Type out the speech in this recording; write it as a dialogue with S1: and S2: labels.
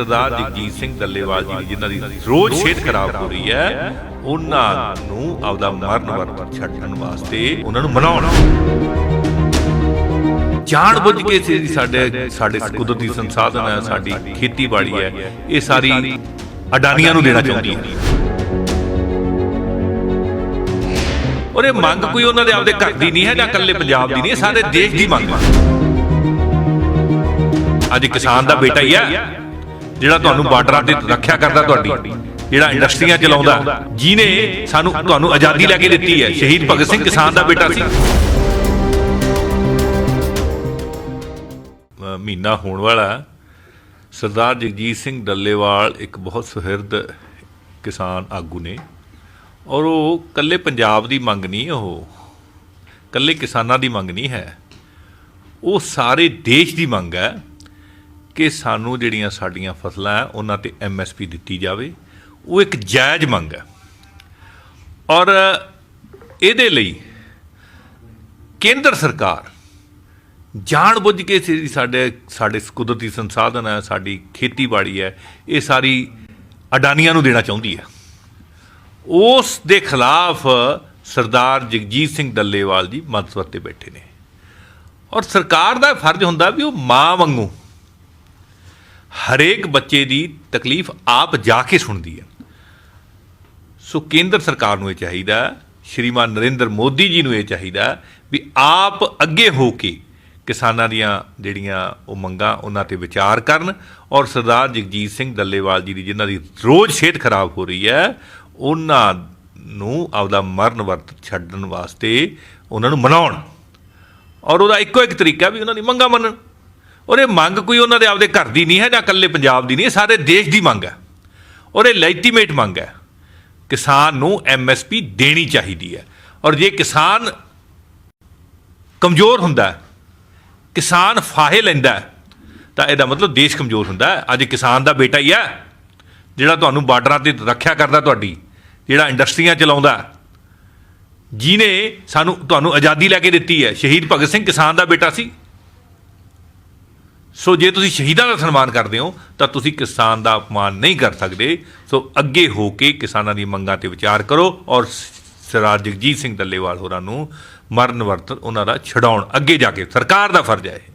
S1: ਸਰਦਾਰ ਜਗਜੀਤ ਸਿੰਘ ਦੱਲੇਵਾਲ ਜੀ ਜਿਨ੍ਹਾਂ ਦੀ ਰੋਜ਼ ਸਿਹਤ ਖਰਾਬ ਹੋ ਰਹੀ ਹੈ, ਉਹਨਾਂ ਨੂੰ ਆਪਦਾ ਮਰਨ ਵਰਤ ਛੱਡਣ ਵਾਸਤੇ ਉਹਨਾਂ ਨੂੰ ਮਨਾਉਣ। ਜਾਣ ਬੁੱਝ ਕੇ ਸੀ ਸਾਡੇ ਸਾਡੇ ਕੁਦਰਤੀ ਸੰਸਾਧਨ ਹੈ, ਸਾਡੀ ਖੇਤੀਬਾੜੀ ਹੈ, ਇਹ ਸਾਰੀ ਅਡਾਨੀਆਂ ਨੂੰ ਦੇਣਾ ਚਾਹੁੰਦੀ ਹੈ। ਔਰ ਇਹ ਮੰਗ ਕੋਈ ਉਹਨਾਂ ਦੇ ਆਪਦੇ ਘਰ ਦੀ ਨਹੀਂ ਹੈ ਜਾਂ ਇਕੱਲੇ ਪੰਜਾਬ ਦੀ ਨਹੀਂ ਹੈ ਸਾਰੇ ਦੇਸ਼ ਦੀ ਮੰਗ ਹੈ। ਅੱਜ ਕਿਸਾਨ ਦਾ ਬੇਟਾ ਹੀ ਹੈ। ਜਿਹੜਾ ਤੁਹਾਨੂੰ ਬਾਰਡਰਾਂ ਤੇ ਰੱਖਿਆ ਕਰਦਾ ਤੁਹਾਡੀ ਜਿਹੜਾ ਇੰਡਸਟਰੀਆਂ ਚਲਾਉਂਦਾ ਜਿਨੇ ਸਾਨੂੰ ਤੁਹਾਨੂੰ ਆਜ਼ਾਦੀ ਲੈ ਕੇ ਦਿੱਤੀ ਹੈ ਸ਼ਹੀਦ ਭਗਤ ਸਿੰਘ ਕਿਸਾਨ ਦਾ ਬੇਟਾ ਸੀ। ਮਹੀਨਾ ਹੋਣ ਵਾਲਾ। ਸਰਦਾਰ ਜਗਜੀਤ ਸਿੰਘ ਡੱਲੇਵਾਲ ਇੱਕ ਬਹੁਤ ਸੁਹਿਰਦ ਕਿਸਾਨ ਆਗੂ ਨੇ ਔਰ ਉਹ ਕੱਲੇ ਪੰਜਾਬ ਦੀ ਮੰਗ ਨਹੀਂ ਉਹ ਕੱਲੇ ਕਿਸਾਨਾਂ ਦੀ ਮੰਗ ਨਹੀਂ ਹੈ। ਉਹ ਸਾਰੇ ਦੇਸ਼ ਦੀ ਮੰਗ ਹੈ। ਕਿ ਸਾਨੂੰ ਜਿਹੜੀਆਂ ਸਾਡੀਆਂ ਫਸਲਾਂ ਹੈ, ਉਹਨਾਂ ਤੇ ਐਮਐਸਪੀ ਦਿੱਤੀ ਜਾਵੇ। ਉਹ ਇੱਕ ਜਾਇਜ਼ ਮੰਗ ਹੈ। ਔਰ ਇਹਦੇ ਲਈ ਕੇਂਦਰ ਸਰਕਾਰ ਜਾਣ ਬੁੱਝ ਕੇ ਸਾਡੇ ਸਾਡੇ ਕੁਦਰਤੀ ਸੰਸਾਧਨ ਹੈ, ਸਾਡੀ ਖੇਤੀਬਾੜੀ ਹੈ, ਇਹ ਸਾਰੀ ਅਡਾਨੀਆਂ ਨੂੰ ਦੇਣਾ ਚਾਹੁੰਦੀ ਹੈ। ਉਸ ਦੇ ਖਿਲਾਫ ਸਰਦਾਰ ਜਗਜੀਤ ਸਿੰਘ ਡੱਲੇਵਾਲ ਜੀ ਮਤਸਵਰ ਤੇ ਬੈਠੇ ਨੇ। ਔਰ ਸਰਕਾਰ ਦਾ ਫਰਜ਼ ਹੁੰਦਾ ਵੀ ਉਹ ਮਾਂ ਵਾਂਗੂ ਹਰੇਕ ਬੱਚੇ ਦੀ ਤਕਲੀਫ ਆਪ ਜਾ ਕੇ ਸੁਣਦੀ ਹੈ। ਸੋ ਕੇਂਦਰ ਸਰਕਾਰ ਨੂੰ ਇਹ ਚਾਹੀਦਾ, ਸ਼੍ਰੀਮਾਨ ਨਰਿੰਦਰ ਮੋਦੀ ਜੀ ਨੂੰ ਇਹ ਚਾਹੀਦਾ ਵੀ ਆਪ ਅੱਗੇ ਹੋ ਕੇ ਕਿਸਾਨਾਂ ਦੀਆਂ ਜਿਹੜੀਆਂ ਉਹ ਮੰਗਾਂ ਉਹਨਾਂ ਤੇ ਵਿਚਾਰ ਕਰਨ ਔਰ ਸਰਦਾਰ ਜਗਜੀਤ ਸਿੰਘ ਦੱਲੇਵਾਲ ਜੀ ਦੀ ਜਿਨ੍ਹਾਂ ਦੀ ਰੋਜ਼ ਸਿਹਤ ਖਰਾਬ ਹੋ ਰਹੀ ਹੈ, ਉਹਨਾਂ ਨੂੰ ਆਪਦਾ ਮਰਨ ਵਰਤ ਛੱਡਣ ਵਾਸਤੇ ਉਹਨਾਂ ਨੂੰ ਮਨਾਉਣ। ਔਰ ਉਹਦਾ ਇੱਕੋ ਇੱਕ ਤਰੀਕਾ ਵੀ ਉਹਨਾਂ ਦੀ ਮੰਗਾਂ ਮੰਨਣ। ਔਰ ਇਹ ਮੰਗ ਕੋਈ ਉਹਨਾਂ ਦੇ ਆਪਦੇ ਘਰ ਦੀ ਨਹੀਂ ਹੈ ਜਾਂ ਇਕੱਲੇ ਪੰਜਾਬ ਦੀ ਨਹੀਂ ਹੈ ਸਾਰੇ ਦੇਸ਼ ਦੀ ਮੰਗ ਹੈ। ਔਰ ਇਹ ਲੈਟੀਮੇਟ ਮੰਗ ਹੈ। ਕਿਸਾਨ ਨੂੰ ਐਮਐਸਪੀ ਦੇਣੀ ਚਾਹੀਦੀ ਹੈ। ਔਰ ਜੇ ਕਿਸਾਨ ਕਮਜ਼ੋਰ ਹੁੰਦਾ ਕਿਸਾਨ ਫਾਹੇ ਲੈਂਦਾ ਤਾਂ ਇਹਦਾ ਮਤਲਬ ਦੇਸ਼ ਕਮਜ਼ੋਰ ਹੁੰਦਾ ਅੱਜ ਕਿਸਾਨ ਦਾ ਬੇਟਾ ਹੀ ਹੈ ਜਿਹੜਾ ਤੁਹਾਨੂੰ ਬਾਰਡਰਾਂ ਤੇ ਰੱਖਿਆ ਕਰਦਾ ਤੁਹਾਡੀ ਜਿਹੜਾ ਇੰਡਸਟਰੀਆਂ ਚਲਾਉਂਦਾ ਹੈ, ਜਿਨੇ ਸਾਨੂੰ ਤੁਹਾਨੂੰ ਆਜ਼ਾਦੀ ਲੈ ਕੇ ਦਿੱਤੀ ਹੈ। ਸ਼ਹੀਦ ਭਗਤ ਸਿੰਘ ਕਿਸਾਨ ਦਾ ਬੇਟਾ ਸੀ। ਸੋ ਜੇ ਤੁਸੀਂ ਸ਼ਹੀਦਾਂ ਦਾ ਸਨਮਾਨ ਕਰਦੇ ਹੋ, ਤਾਂ ਤੁਸੀਂ ਕਿਸਾਨ ਦਾ ਅਪਮਾਨ ਨਹੀਂ ਕਰ ਸਕਦੇ। ਸੋ ਅੱਗੇ ਹੋ ਕੇ ਕਿਸਾਨਾਂ ਦੀ ਮੰਗਾਂ ਤੇ ਵਿਚਾਰ ਕਰੋ ਔਰ ਸਰਦਾਰ ਜਗਜੀਤ ਸਿੰਘ ਦੱਲੇਵਾਲ ਹੋਰਾਂ ਨੂੰ ਮਰਨ ਵਰਤ ਉਹਨਾਂ ਦਾ ਛਡਾਉਣ ਅੱਗੇ ਜਾ ਕੇ। ਸਰਕਾਰ ਦਾ ਫਰਜ਼ ਹੈ ਇਹ।